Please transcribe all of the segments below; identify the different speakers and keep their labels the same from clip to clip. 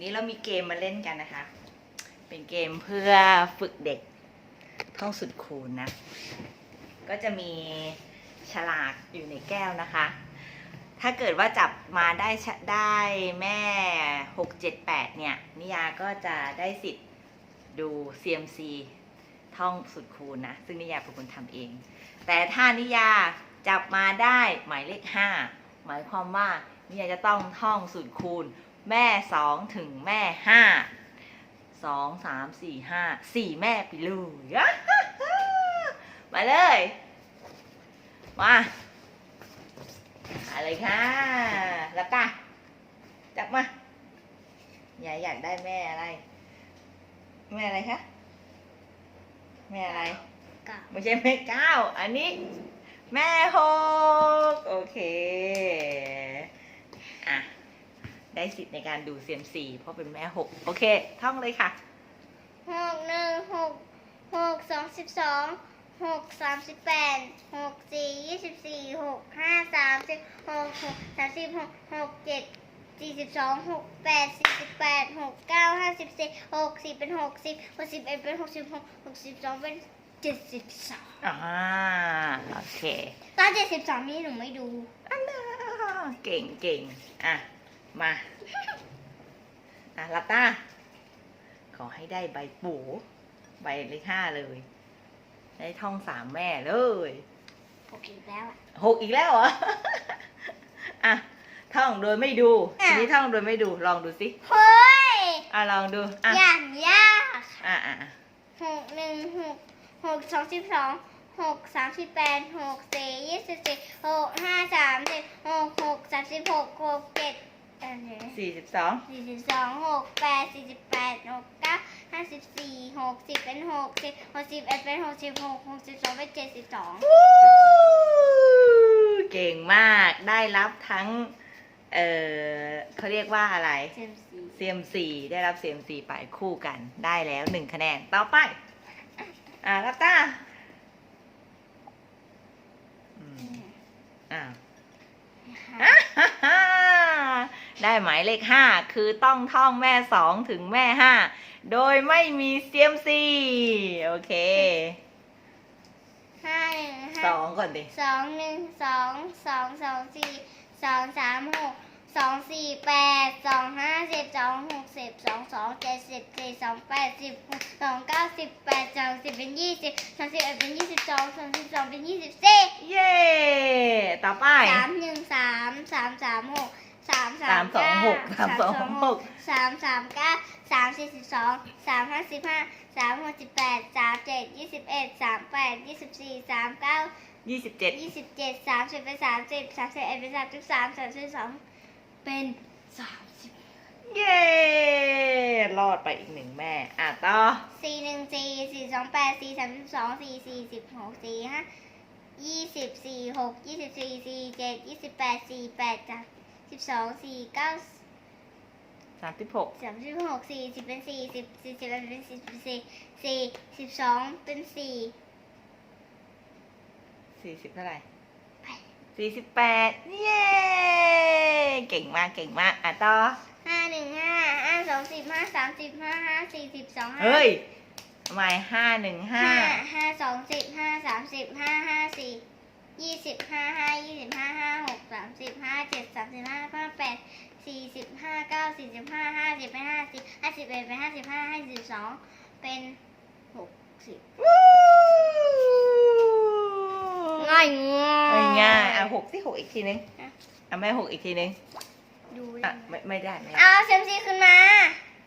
Speaker 1: นี้เรามีเกมมาเล่นกันนะคะ เป็นเกมเพื่อฝึกเด็กท่องสุดคูณนะ ก็จะมีฉลากอยู่ในแก้วนะคะ ถ้าเกิดว่าจับมาได้ได้แม่หกเจ็ดแปดเนี่ย นิยาก็จะได้สิทธิ์ดู CMC ท่องสุดคูณนะ ซึ่งนิยาเป็นคนทำเอง แต่ถ้านิยาจับมาได้หมายเลขห้าหมายความว่านิยาจะต้องท่องสุดคูณ แม่สองถึงแม่ห้าสองสามสี่ห้าสี่แม่ไปเลยมาเลย มาอะไรค่ะ แล้วตาจับมายายอยากได้แม่อะไร แม่อะไรคะ แม่อะไร
Speaker 2: กับ
Speaker 1: ไม่ใช่แม่เก้า อันนี้ แม่หกโอเค อะ ได้สิทธิ์ในการดูเซียมซีเพราะเป็นแม่หกโอเค ท่องเลยค่ะ
Speaker 2: หกหนึ่งหกหกสองสิบสองหกสามสิบแปดหกสี่ยี่สิบสี่หกห้าสามสิบหกหกสามสิบหกหกเจ็ดสี่สิบสองหกแปดสี่สิบแปดหกเก้าห้าสิบสี่หกสิบเป็นหกสิบหกสิบเอ็ดเป็นหกสิบหกหกสิบสองเป็นเจ็ดสิบสอง
Speaker 1: อ่าโอเค
Speaker 2: ตอนเจ็ดสิบสองนี่หนูไม่ดู
Speaker 1: อันน่าเก่งเก่งอะ มา อะลับตา ขอให้ได้ใบปูใบเลขห้าเลย ได้ท่องสามแม่เลย
Speaker 2: โอเคแล้วอะ
Speaker 1: หกอีกแล้วเหรอ อะ ท่องโดยไม่ดู
Speaker 2: อะ
Speaker 1: ทีนี้ท่องโดยไม่ดู ลองดูสิ
Speaker 2: เฮ้ย
Speaker 1: อะลองดู อะ
Speaker 2: อย่างยาก
Speaker 1: อะอะอะ
Speaker 2: หกหนึ่งหกหกสองสิบสองหกสามสิบแปดหกสี่ยี่สิบสี่หกห้าสามสิบหกหกสามสิบหกหกเจ็ด อะไร
Speaker 1: สี่สิบสอง
Speaker 2: สี่สิบสองหกแปดสี่สิบแปดหกเก้าห้าสิบสี่หกสิบเป็นหกสิบหกสิบเอ็ดเป็นหกสิบหกหกสิบสองเป็นเจ็ดสิบสอง
Speaker 1: เก่งมากได้รับทั้ง เออเขาเรียกว่าอะไร
Speaker 2: เจ็ดสี่
Speaker 1: CMC ได้รับ CMC ไปคู่กันได้แล้วหนึ่งคะแนนต่อไป อ่ารับตาอืมอ่า ได้หมายเลขห้าคือต้องท่องแม่สองถึงแม่ห้าโดยไม่มี CMC โอเค
Speaker 2: ห้าหนึ่ง
Speaker 1: ส
Speaker 2: ห้า
Speaker 1: องก่อนดิ
Speaker 2: สองหนึ่งสองสองสองสี่สองสามหกสองสี่แปดสองห้าสิบสองหกสิบสองสองเจ็ดสิบสี่สองแปดสิบหกสองเก้าสิบแปดสองสิบเป็นยี่สิบสามสิบเอ็ดเป็นยี่สิบสองสามสิบสองเป็นยี่สิบสี่
Speaker 1: เย้ ต่อไป
Speaker 2: สามหนึ่งสามสามสามหก สามสา
Speaker 1: สามมสองหก
Speaker 2: เสา
Speaker 1: มสองหก
Speaker 2: สามสามเก้าสามสี่สิบสองสามห้าสิบห้าสามหกสิบแปดสามเจ็ดยี่สิบเอ็ดสามแปดยี่สิบสี่สามเก้า
Speaker 1: ยี่สิบเจ็ด
Speaker 2: ยี่สิบเจ็ดสามสิบเป็นสามสิบสามสิบเอ็ดเป็นสามสิบสามสามสิบสองเป็นสามสิบ
Speaker 1: เย้รอดไปอีกหนึ่งแม่ อะต่อ
Speaker 2: สี่หนึ่งสี่สี่สองแปดสี่สามสิบสองสี่สี่สิบหกสี่ห้ายี่สิบสี่หกยี่สิบสี่สี่เจ็ดยี่สิบแปดสี่แปดสาม สิบสองสี่เก้า
Speaker 1: สามสิบหก
Speaker 2: สามสิบหกสี่สิบเป็นสี่สิบสี่สิบเอ็ดเป็นสี่สิบสี่สี่สิบสองเป็นสี่
Speaker 1: สี่สิบเท่าไหร่
Speaker 2: ไป
Speaker 1: สี่สิบแปดเย้ เก่งมาก เก่งมาก อะต่อ
Speaker 2: ห้าหนึ่งห้าห้าสองสิบห้าสามสิบห้าห้าสี่สิบสองห้า
Speaker 1: เฮ้ยทำไมห้าหนึ่งห้า
Speaker 2: ห้าห้าสองสิบห้าสามสิบห้าห้าสี่ ยี่สิบห้าห้ายี่สิบห้าห้าหกสามสิบห้าเจ็ดสามสิบห้าห้าแปดสี่สิบห้าเก้าสี่สิบห้าห้าสิบเป็นห้าสิบห้าสิบเอ็ดเป็นห้าสิบห้าห้าสิบสองเป็นหกสิบ
Speaker 1: วู้
Speaker 2: ง่าย
Speaker 1: ไม่ง่ายอะหกสิหกอีกทีนึง
Speaker 2: อะ
Speaker 1: อะแม่หกอีกทีนึง
Speaker 2: ดู
Speaker 1: อะไม่ไม่ได้ไม่ได้
Speaker 2: เอาเซมซีขึ้นมา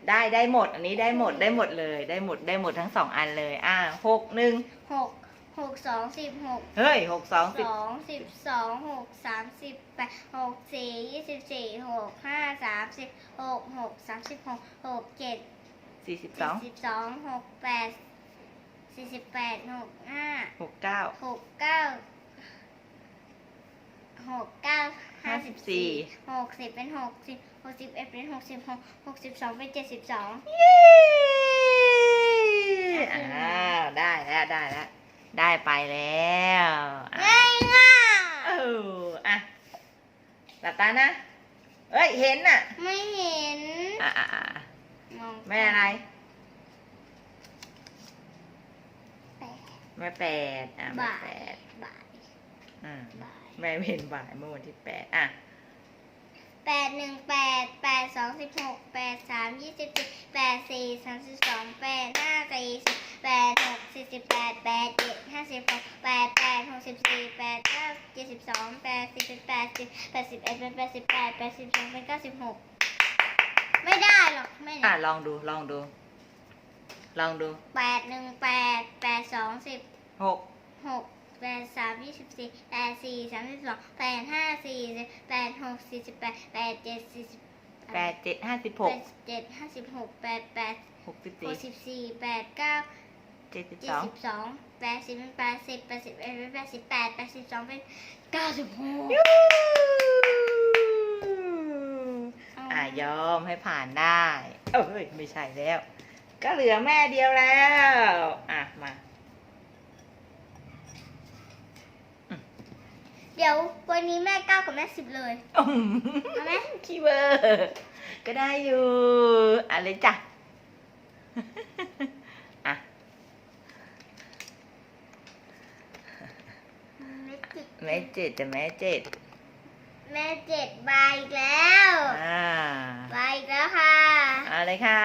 Speaker 1: ได้ได้หมด อันนี้ได้หมดได้หมดเลย ได้หมดได้หมดทั้งสองอันเลย อะหกหนึ่ง
Speaker 2: หก หกสองสิบหก
Speaker 1: เฮ้ยหกสองสิบ
Speaker 2: สองสิบสองหกสามสิบแปดหกสี่ยี่สิบสี่หกห้าสามสิบหกหกสามสิบหกหกเจ็ด
Speaker 1: สี่สิบส
Speaker 2: สี่
Speaker 1: อง
Speaker 2: สิบสองหกแปดสี่สิบแปดหกห้า
Speaker 1: หกเก้า
Speaker 2: หกเก้าหกเก้าห้าสิบสี่หกสิบเป็นหกสิบหกสิบเอ็ดเป็นหกสิบหกหกสิบสองเป็นเจ็ดสิบสอง
Speaker 1: เย้อ้าวได้แล้วได้แล้ว ได้ไปแล้วอะ
Speaker 2: ง่ายง่าย
Speaker 1: เอออะหลับตานะเอ้ยเห็นน่ะ
Speaker 2: ไม่เห็น
Speaker 1: อะอะอะอะ
Speaker 2: มอง
Speaker 1: แม่อะไร
Speaker 2: แปด
Speaker 1: แม่แปดอะแม่
Speaker 2: บ่าย
Speaker 1: แปด
Speaker 2: บ่าย
Speaker 1: อ่า
Speaker 2: บ่าย
Speaker 1: แม่เห็นบ่ายเมื่อวันที่แปดอะ
Speaker 2: แปดหนึ่งแปดแปดสองสิบหกแปดสามยี่สิบสี่แปดสี่สามสิบสองแปดห้าสี่สิบ แปดหกสี่สิบแปดแปดเจ็ดห้าสิบหกแปดแปดหกสิบสี่แปดเก้าเจ็ดสิบสองแปดสิบเป็นแปดสิบแปดสิบเอ็ดเป็นแปดสิบแปดแปดสิบสองเป็นเก้าสิบหกไม่ได้หรอกไม่
Speaker 1: อะ
Speaker 2: ได้
Speaker 1: ลองดูลองดู ลองดู
Speaker 2: แปดหนึ่งแปดแปดสองสิบ
Speaker 1: หก
Speaker 2: หกแปดสามยี่สิบสี่แปดสี่สามสิบสองแปดห้าสี่สิบแปดหกสี่สิบแปดแปดเจ็ดสี่สิบ
Speaker 1: แปดเจ็ดห้าสิบห
Speaker 2: แป
Speaker 1: ก
Speaker 2: ดเจ็ดห้าสิบหกแปดแปด
Speaker 1: หกสิบ
Speaker 2: ห
Speaker 1: สี่
Speaker 2: กสิบสี่แปดเก้า
Speaker 1: เจ็ดสิบ
Speaker 2: เจ็
Speaker 1: ส
Speaker 2: ด
Speaker 1: อง
Speaker 2: สิบสองแปดสิบเป็นแปดสิบแปดสิบเอ็ดเป็นแปดสิบแปดแปดสิบสองเป็นเก้าสิบหก
Speaker 1: อะยอมให้ผ่านได้เอ้ยไม่ใช่แล้ว ก็เหลือแม่เดียวแล้ว อะมา
Speaker 2: เดี๋ยววันนี้แม่เก้ากับแม่สิบเลย
Speaker 1: อืม
Speaker 2: เอาไหม
Speaker 1: คีย์เวอร์ก็ได้อยู่ อะไรจ้ะอะ
Speaker 2: แม่จิต
Speaker 1: แม่เจ็ดจะแม่เจ็ด
Speaker 2: แม่เจ็ดใบอีกแล้ว
Speaker 1: อ่า
Speaker 2: ใบอีกแล้วค่ะ
Speaker 1: เอะไรค่ะ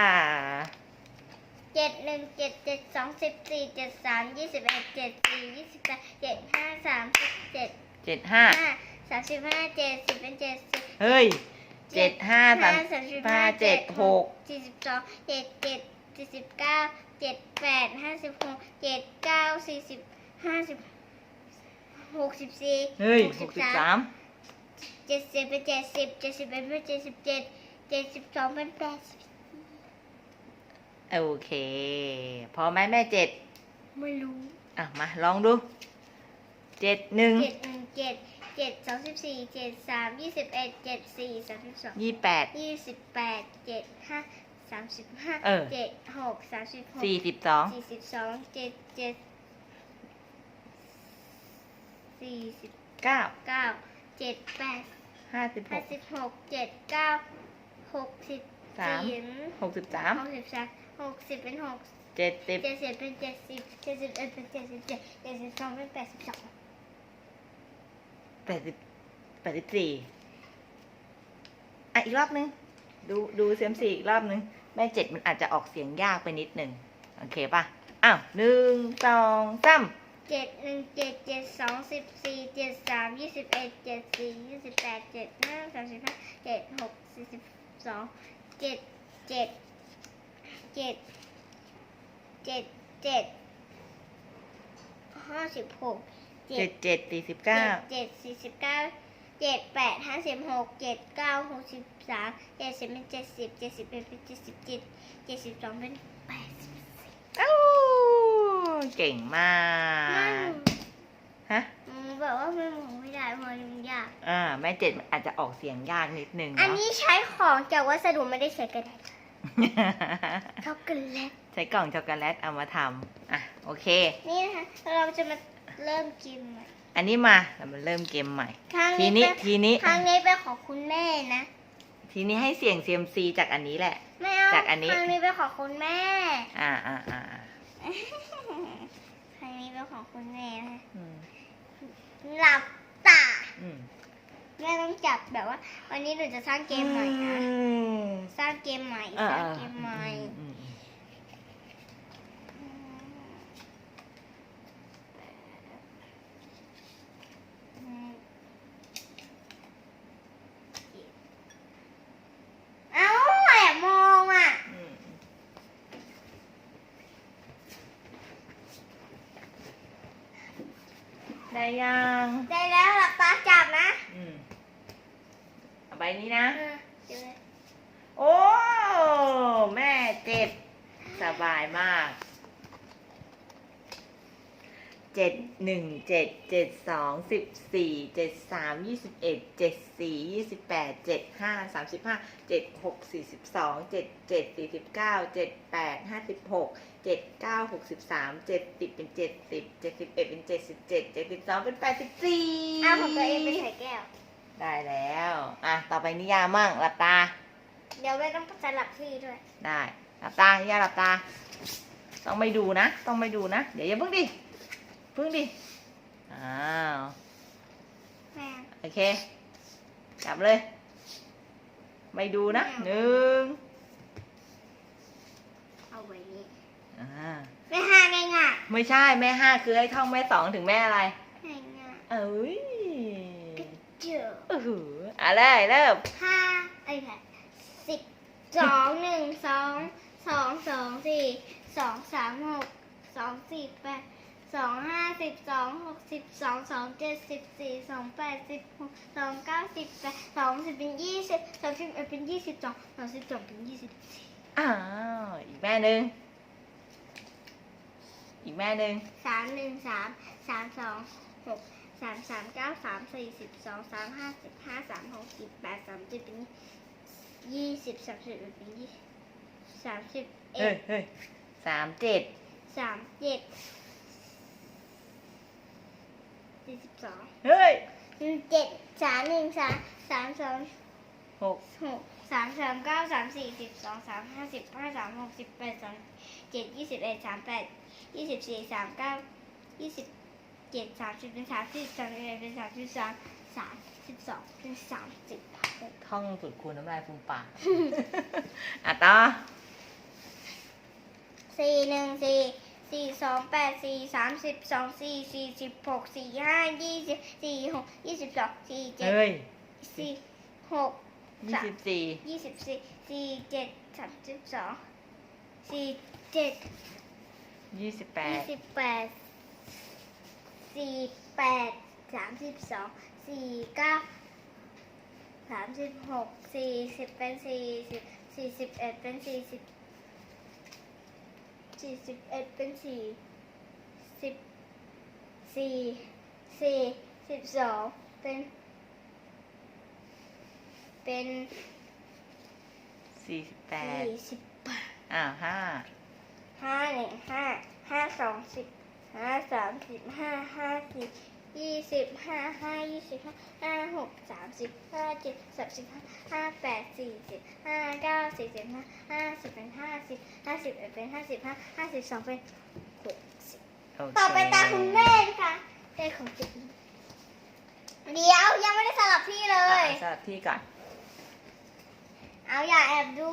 Speaker 2: เจ็ดหนึ่งเจ็ดเจ็ดสองสิบสี่เจ็ดสามยี่สิบเอ็ดเจ็ดสี่ยี่สิบแปดเจ็ดห้าสามสิบเจ็ด
Speaker 1: เจ็ดห้า
Speaker 2: ห้าสามสิบห้าเจ็ดสิบเป็นเจ็ดสิบ
Speaker 1: เฮ้ยเจ็ดห้าสาม
Speaker 2: สามสิบ
Speaker 1: ห้า
Speaker 2: ห้า
Speaker 1: เจ็ดหก
Speaker 2: สี่สิบสองเจ็ดเจ็ดสี่สิบเก้าเจ็ดแปดห้าสิบหกเจ็ดเก้าสี่สิบห้าสิบ หกสิบสี่
Speaker 1: เฮ้ยหกสิบสาม
Speaker 2: เจ็ดสิบเป็นเจ็ดสิบเจ็ดสิบเอ็ดเป็นเจ็ดสิบเจ็ดเจ็ดสิบสองเป็นแปดสิบ
Speaker 1: โอเค พอไหมแม่เจ็ด
Speaker 2: ไม่รู้
Speaker 1: อะ มา ลองดูเจ็ดหนึ่ง
Speaker 2: เจ็ดหนึ่งเจ็ดเจ็ดสองสิบสี่เจ็ดสามยี่สิบเอ็ดเจ็ดสี่สามสิบสอง
Speaker 1: ยี่แปด
Speaker 2: ยี่สิบแปดเจ็ดห้าสามสิบห้า
Speaker 1: เออ
Speaker 2: เจ็ดหกสามสิบหก
Speaker 1: สี่สิบสอง
Speaker 2: สี่สิบสองเจ็ดเจ็ด สี่สิบ
Speaker 1: เก้า
Speaker 2: เก้าเจ็ดแปด
Speaker 1: ห้าสิบห
Speaker 2: ห้ากสิบหกเจ็ดเก้าหกสิบ
Speaker 1: สาม
Speaker 2: สี่
Speaker 1: หกสิบสาม
Speaker 2: หกสิบสามหกสิบเป็นหก
Speaker 1: เจ็ดสิบ
Speaker 2: เจ็ดสิบเป็นเจ็ดสิบเจ็ดสิบเอ็ดเป็นเจ็ดสิบเจ็ดเจ็ดสิบสองเป็นแปดสิบสอง
Speaker 1: แปดสิบแปดสิบสี่อะอีกรอบนึง ดูดูเซียมสี่อีกรอบนึง แม่เจ็ดมันอาจจะออกเสียงยากไปนิดหนึ่งโอเคป่ะ อ้าวหนึ่งสองสาม
Speaker 2: เจ็ดหนึ่งเจ็ดเจ็ดสองสิบสี่เจ็ดสามยี่สิบเอ็ดเจ็ดสี่ยี่สิบแปดเจ็ดห้าสามสิบห้าเจ็ดหกสี่สิบสองเจ็ดเจ็ดเจ็ดเจ็ดเจ็ดห้าสิบหกเจ็ด
Speaker 1: เจ็ดสี่สิบเก้า
Speaker 2: เจ็ดสี่สิบเก้าเจ็ดแปดห้าสิบหกเจ็ดเก้าหกสิบสามเจ็ดสิบเป็นเจ็ดสิบเจ็ดสิบเอ็ดเป็นเจ็ดสิบเจ็ดเจ็ดสิบสองเป็นแปดสิบ
Speaker 1: เอ้า เก่งมากฮะ
Speaker 2: อืมแบบว่าไม่มองไม่ได้เพราะมันยาก
Speaker 1: อ่าแม่เจ็ดมันอาจจะออกเสียงยากนิดนึง
Speaker 2: อัน
Speaker 1: เนาะ
Speaker 2: นี้ใช้ของจากวัสดุไม่ได้ใช้กระดาษช็อกโกแลต
Speaker 1: ใช้กล่องช็อกโกแลตเอามาทำอะโอเค
Speaker 2: นี่นะคะเราจะมาเริ่มกินใหม่
Speaker 1: อันนี้มาเรามาเริ่มเกมใหม่
Speaker 2: ครั้ง
Speaker 1: ที
Speaker 2: นี้
Speaker 1: นี้
Speaker 2: เป็น
Speaker 1: ทีนี้
Speaker 2: ครั้งนี้เป็นของคุณแม่นะ
Speaker 1: ทีนี้ให้เสี่ยงเซียมซีจากอันนี้แหละ
Speaker 2: ไม่เอา
Speaker 1: จากอันนี้
Speaker 2: ครั้งนี้เป็นของคุณแม่
Speaker 1: อ่าอ่าอ่าอ่า
Speaker 2: ครั้งนี้เป็นของคุณแม่นะคะ
Speaker 1: อืม
Speaker 2: หลับตา
Speaker 1: อืม
Speaker 2: แม่ต้องจับแบบว่า วันนี้หนูจะสร้างเกมใหม่นะ
Speaker 1: อืม
Speaker 2: สร้างเกมใหม่
Speaker 1: อ่า
Speaker 2: สร้าง
Speaker 1: อ่า
Speaker 2: เกมใหม่
Speaker 1: อืมอืม
Speaker 2: เอ้าแอบมองอะ
Speaker 1: อืม ได้ยัง
Speaker 2: ได้แล้วหลับตาจับนะ
Speaker 1: อืมเอาใบนี้นะ
Speaker 2: เออเดี๋ยวเลย
Speaker 1: โอ้ แม่เจ็ดสบายมาก เจ็ด หนึ่งเจ็ดเจ็ดสองสิบสี่เจ็ดสามยี่สิบเอ็ดเจ็ดสี่ยี่สิบแปดเจ็ดห้าสามสิบห้าเจ็ดหกสี่สิบสองเจ็ดเจ็ดสี่สิบเก้าเจ็ดแปดห้าสิบหกเจ็ดเก้าหกสิบสามเจ็ดสิบเป็นเจ็ดสิบเจ็ดสิบเอ็ดเป็นเจ็ดสิบเจ็ดเจ็ดสิบสองเป็นแปดสิบสี่
Speaker 2: เอาของตัวเองไปใส่แก้ว
Speaker 1: ได้แล้ว อะ ต่อไปนิยามมั่งหลับตา
Speaker 2: เดี๋ยวแม่ต้องสลับที่ด้วย
Speaker 1: ได้หลับตาย่าหลับตา ต้องไม่ดูนะ ต้องไม่ดูนะ เดี๋ยวอย่าเพิ่งดิเพิ่งดิ อ้าว
Speaker 2: แม่
Speaker 1: โอเค จับเลย ไม่ดูนะหนึ่ง
Speaker 2: เอาไว้นี้
Speaker 1: อ่า
Speaker 2: แม่ห้าง่ายง่าย
Speaker 1: ไม่ใช่แม่ห้าคือให้ท่องแม่สองถึงแม่อะไร
Speaker 2: ง่ายง่าย
Speaker 1: เอ้ย
Speaker 2: เจอ
Speaker 1: อือหืออะเลยเริ่ม
Speaker 2: ห้าไอ้แค่สิบสองหนึ่งสองสองสองสี่สองสามหกสองสี่แปด สองห้าสิบสองหกสิบสองสองเจ็ดสิบสี่สองแปดสิบหกสองเก้าสิบแปดสองสิบเป็นยี่สิบสองสิบเอ็ดเป็นยี่สิบสองสองสิบสองเป็นยี่สิบสี่
Speaker 1: อ้าวอีกแม่หนึ่งอีกแม่หนึ่ง
Speaker 2: สามหนึ่งสามสามสองหกสามสามเก้าสามสี่สิบสองสามห้าสิบห้าสามหกสิบแปดสามสิบเป็นยี่สิบสามสิบเอเป็นยี่สามสิบเอ็ด
Speaker 1: สามเจ็ด
Speaker 2: สามเจ็ด สี่สิบสอง
Speaker 1: เฮ้ย
Speaker 2: เจ็ดสามหนึ่งสามสามสอง
Speaker 1: หก
Speaker 2: หกสามสามเก้าสามสี่สิบสองสามห้าสิบห้าสามหกสิบแปดสองเจ็ดยี่สิบเอ็ดสามแปดยี่สิบสี่สามเก้ายี่สิบเจ็ดสามสิบเป็นสามสิบสามสิบเอ็ดเป็นสามสิบสามสามสิบสองเป็นสามสิบหก
Speaker 1: ท่องสุดคูณน้ำลายฟูมปากอะต่อ
Speaker 2: สี่หนึ่งสี่ สี่สองแปดสี่สามสิบสองสี่สี่สิบหกสี่ห้ายี่สิบสี่หกยี่สิบสองสี่เจ็ด
Speaker 1: เฮ้ย
Speaker 2: สี่หก
Speaker 1: ยี่สิบสี่
Speaker 2: ยี่สิบสี่สี่เจ็ดสามสิบสองสี่เจ็ด
Speaker 1: ยี่สิบแปดยี่
Speaker 2: สิบแปดสี่แปดสามสิบสองสี่เก้าสามสิบหกสี่สิบเป็นสี่สิบสี่สิบเอ็ดเป็นสี่สิบ สี่สิบเอ็ดเป็นสี่สิบสี่สี่สิบสองเป็น เป็น
Speaker 1: สี่สิบแปด
Speaker 2: สี่สิบแปด
Speaker 1: อ้าวห้า
Speaker 2: ห้าหนึ่งห้าห้าสองสิบห้าสามสิบห้าห้าสิบ ยี่สิบห้าห้ายี่สิบห้าห้าหกสามสิบห้าเจ็ดสามสิบห้าห้าแปดสี่สิบห้าเก้าสี่สิบห้าห้าสิบเป็นห้าสิบห้าสิบเอ็ดเป็นห้าสิบห้าห้าสิบสองเป็นหกสิบต่อไปตาคุณแม่ค่ะได้ของจ็ดเดี๋ยวยังไม่ได้สลับที่เลย
Speaker 1: สลับที่ก่อน
Speaker 2: เอาอย่าแอบดู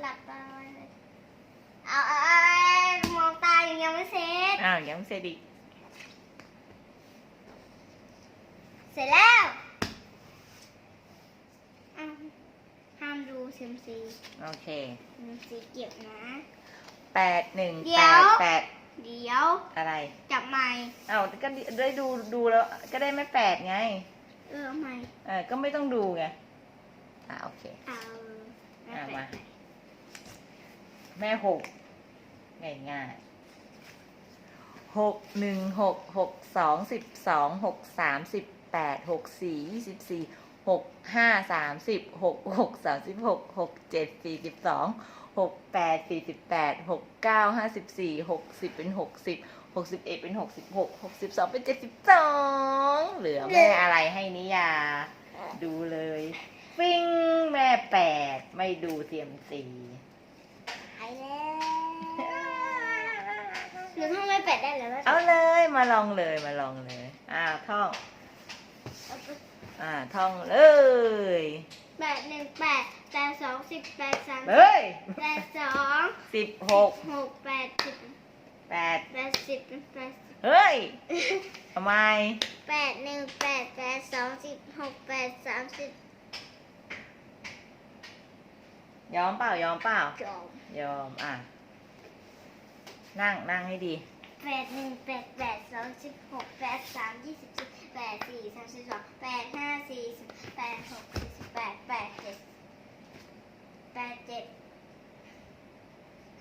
Speaker 2: หลับตาไว้เลยเอาเอาเอมองตาย่างยังไม่เสร็จ
Speaker 1: อ้าวยังไม่เสร็จอีก
Speaker 2: เส ร็จแล้วอ้าวห้ามดูเซมซี
Speaker 1: โอเค
Speaker 2: เซมซีเก็บนะ
Speaker 1: แปดหนึ่ง
Speaker 2: เดี๋
Speaker 1: แป
Speaker 2: ยว
Speaker 1: ดแปด
Speaker 2: เดี๋ยว
Speaker 1: อะไร
Speaker 2: จับใหม่
Speaker 1: อ้าวก็ได้ดูดูแล้ว ก็ได้ไม่แปดไง
Speaker 2: เออเอาใหม่
Speaker 1: เออก็ไม่ต้องดูไงอ่าโอเค
Speaker 2: เอาไม่
Speaker 1: อะ
Speaker 2: เป็น
Speaker 1: มา
Speaker 2: ไร
Speaker 1: แม่หกง่ายง่ายหกหนึ่งหกหกสองสิบสองหกสามสิบ แปดหกสี่ยี่สิบสี่หกห้าสามสิบหกหกสามสิบหกหกเจ็ดสี่สิบสองหกแปดสี่สิบแปดหกเก้าห้าสิบสี่หกสิบเป็นหกสิบหกสิบเอ็ดเป็นหกสิบหกหกสิบสองเป็นเจ็ดสิบสองเหลือแม่อะไรให้นิยา ดูเลยฟิงแม่แปดไม่ดูเทียมสี
Speaker 2: หายแล้วหรือถ้าไม่แปดได้แล้ว
Speaker 1: เอาเลยมาลองเลยมาลองเลย อ่าท่อง
Speaker 2: เอาไป
Speaker 1: อ่าท่องเลย
Speaker 2: แปดหนึ่งแปดแปดสองสิบแปดสาม
Speaker 1: เฮ้ย
Speaker 2: แปดสอง
Speaker 1: สิบหก
Speaker 2: หกแปดสิบ
Speaker 1: แปด
Speaker 2: แปดสิบเป็นแปด
Speaker 1: เฮ้ยทำไม
Speaker 2: แปดหนึ่งแปดแปดสองสิบหกแปดสามสิบ
Speaker 1: ยอมเปล่ายอมเปล่า
Speaker 2: จบ
Speaker 1: ยอมอะนั่งนั่งให้ดี
Speaker 2: แปดหนึ่งแปดแปดสองสิบหกแปดสามยี่สิบสี่แปดสี่สามสิบสองแปดห้าสี่สิบแปดหกสี่สิบแปดแปดเจ็ดแปดเจ็ด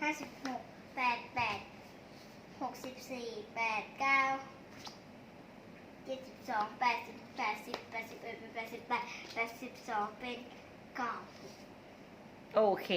Speaker 2: ห้าสิบหกแปดแปดหกสิบสี่แปดเก้าเจ็ดสิบสองแปดสิบแปดสิบแปดสิบเอ็ดแปดสิบแปดแปดสิบสองเป็นเก้า
Speaker 1: โอเค